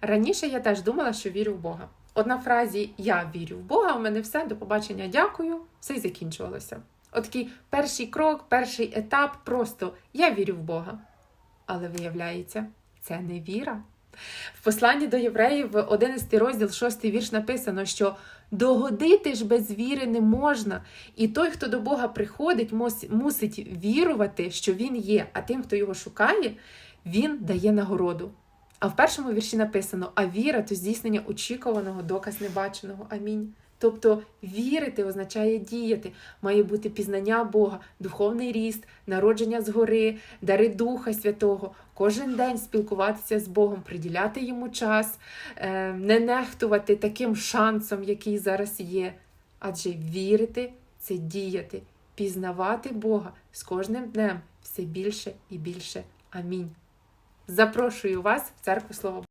Раніше я теж думала, що вірю в Бога. Одна фразі Я вірю в Бога, у мене все, до побачення, дякую, все й закінчувалося. Отакий перший крок, перший етап просто я вірю в Бога. Але виявляється, це не віра. В посланні до євреїв, 11 розділ, 6 вірш написано, що догодити ж без віри не можна, і той, хто до Бога приходить, мусить вірувати, що Він є, а тим, хто його шукає, він дає нагороду. А в першому вірші написано: а віра то здійснення очікуваного, доказ небаченого. Амінь. Тобто вірити означає діяти, має бути пізнання Бога, духовний ріст, народження згори, дари Духа Святого, кожен день спілкуватися з Богом, приділяти йому час, е, не нехтувати таким шансом, який зараз є. Адже вірити це діяти, пізнавати Бога з кожним днем все більше і більше. Амінь. Запрошую вас в церкву Слова